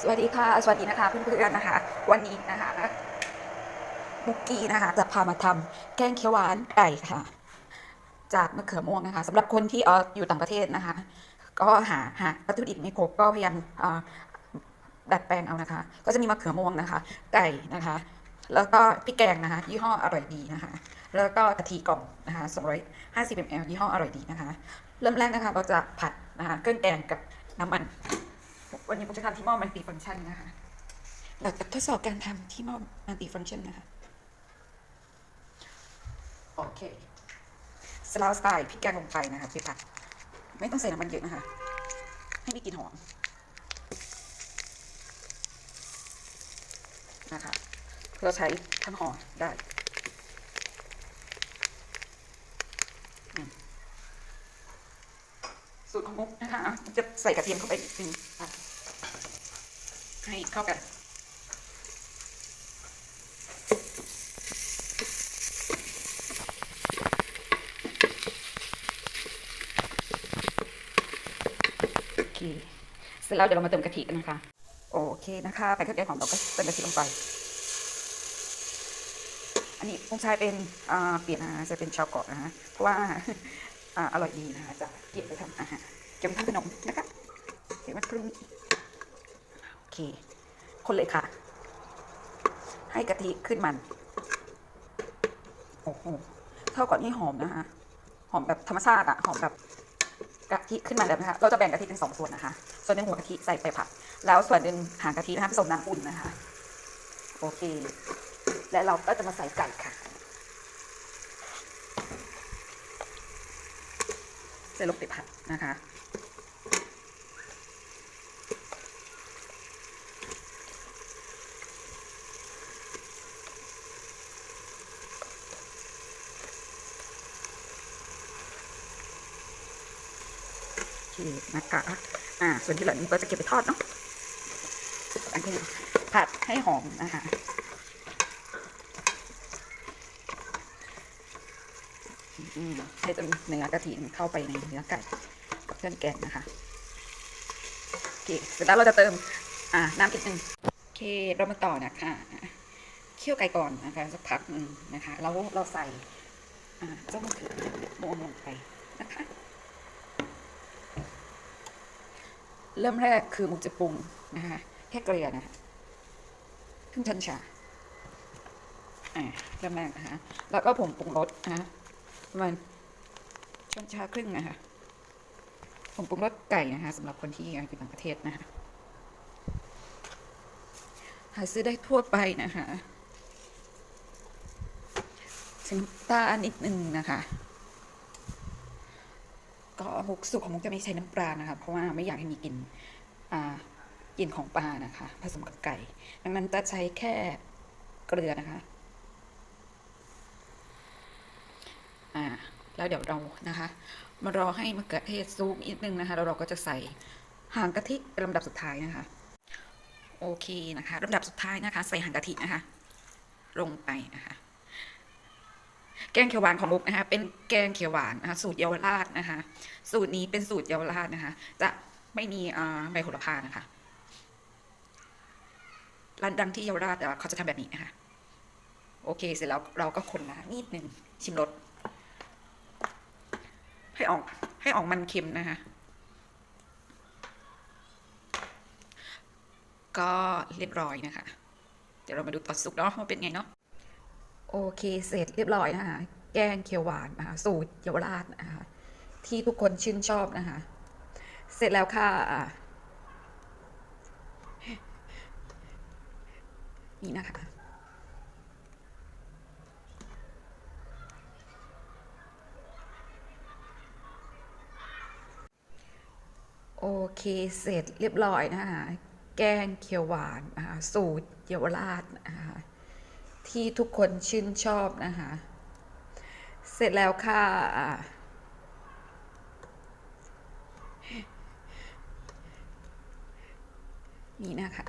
สวัสดีค่ะ สวัสดีนะคะเพื่อนๆนะคะ วันนี้นะคะมุกกี้นะคะ จะพามาทำแกงเขียวหวานไก่ค่ะ จากมะเขือม่วงนะคะสำหรับคนที่ออยู่ต่างประเทศนะคะ ก็หาหาวัตถุดิบไม่ครบก็พยายามดัดแปลงเอานะคะ ก็จะมีมะเขือม่วงนะคะ ไก่นะคะ แล้วก็พริกแกงนะคะยี่ห้ออร่อยดีนะคะ แล้วก็กะทิกล่องนะคะ250 ml ยี่ห้ออร่อยดีนะคะ เริ่มแรกนะคะ เราจะผัดนะคะเครื่องแกงกับน้ำมัน วันนี้ผมจะทำที่หม้อมัลติฟังก์ชันนะคะเราจะทดสอบการทำที่หม้อมัลติฟังก์ชันนะคะ โอเคสลาวสไตล์พริกแกงลงไปนะคะไปผัดไม่ต้องใส่น้ำมันเยอะนะคะ ให้มีกลิ่นหอมนะคะเราใช้ทั้งห่อได้อืมสูตรของมุกนะคะจะใส่กระเทียมเข้าไปอีกนึงค่ะ ให้เข้ากัน โอเค เสร็จแล้วเดี๋ยวเรามาเติมกะทิกันนะคะ โอเคนะคะไก่ข้าวแกงหอมเราก็เติมกะทิลงไป อันนี้ผมใช้เป็นเปลี่ยนอาหารจะเป็นชาวเกาะนะฮะ เพราะว่าออร่อยดีนะคะจะเก็บไปทำอาหารเก็บไปทำขนมนะคะเดี๋ยวมันปรุง เค คนเลยค่ะ ให้กะทิขึ้นมัน โอ้โห เท่ากับนี่หอมนะคะ หอมแบบธรรมชาติอะหอมแบบกะทิขึ้นมาแล้วนะคะ เราจะแบ่งกะทิเป็นสองส่วนนะคะ ส่วนหนึ่งหัวกะทิใส่ไปผัด แล้วส่วนหนึ่งหางกะทินะคะผสมน้ำอุ่นนะคะ โอเค และเราก็จะมาใส่ไก่ค่ะ ใส่ลงไปผัดนะคะ เคนะคะอ่า ส่วนที่เหลือนี้ก็จะเก็บไปทอดเนาะอันนี้ผัดให้หอมนะคะอืมให้จนเนื้อกะทิมันเข้าไปในเนื้อไก่กับเครื่องแกงนะคะโอเคเสร็จแล้วเราจะเติม อ่า น้ำอีกหนึ่งโอเคเรามาต่อนะคะเคี่ยวไก่ก่อนนะคะสักพักหนึ่งนะคะ แล้วเราใส่ อ่าเจ้ามะเขือม่วงลงไปนะคะ เริ่มแรกคือมุกจะปรุงนะคะแค่เกลือนะคะครึ่งช้อนชาอ่าเริ่มแรกนะคะแล้วก็ผงปรุงรสนะคะประมาณช้อนชาครึ่งนะคะผงปรุงรสไก่นะคะสำหรับคนที่อยู่ต่างประเทศนะคะหาซื้อได้ทั่วไปนะคะใส่น้ำตาลนิดนึงนะคะ ก็มุกสุกของมุกจะไม่ใช้น้ำปลานะคะ เพราะว่าไม่อยากให้มีกลิ่นอ่ากลิ่นของปลานะคะ ผสมกับไก่ ดังนั้นจะใช้แค่เกลือนะคะอ่าแล้วเดี๋ยวเรานะคะมารอให้มะเขือเทศซุกนิดนึงนะคะแล้วเราก็จะใส่หางกะทิเป็นลำดับสุดท้ายนะคะ โอเคนะคะลำดับสุดท้ายนะคะ ใส่หางกะทินะคะ ลงไปนะคะ แกงเขียวหวานของมุกนะคะเป็นแกงเขียวหวานนะคะสูตรเยาวราชนะคะ สูตรนี้เป็นสูตรเยาวราชนะคะ จะไม่มีใบโหระพานะคะร้านดังที่เยาวราชอะเขาจะทำแบบนี้นะคะ โอเค เสร็จแล้วเราก็คนนะนิดหนึ่งชิมรสให้ออกให้ออกมันเค็มนะคะ ก็เรียบร้อยนะคะ เดี๋ยวเรามาดูตอนสุกเนาะว่าเป็นไงเนาะ โอเคเสร็จเรียบร้อยนะคะแกงเขียวหวานนะคะสูตรเยาวราชนะคะที่ทุกคนชื่นชอบนะคะ เสร็จแล้วค่ะนี่นะคะโอเคเสร็จเรียบร้อยนะคะแกงเขียวหวานนะคะสูตรเยาวราชนะคะ ที่ทุกคนชื่นชอบนะคะ เสร็จแล้วค่ะ นี่นะคะ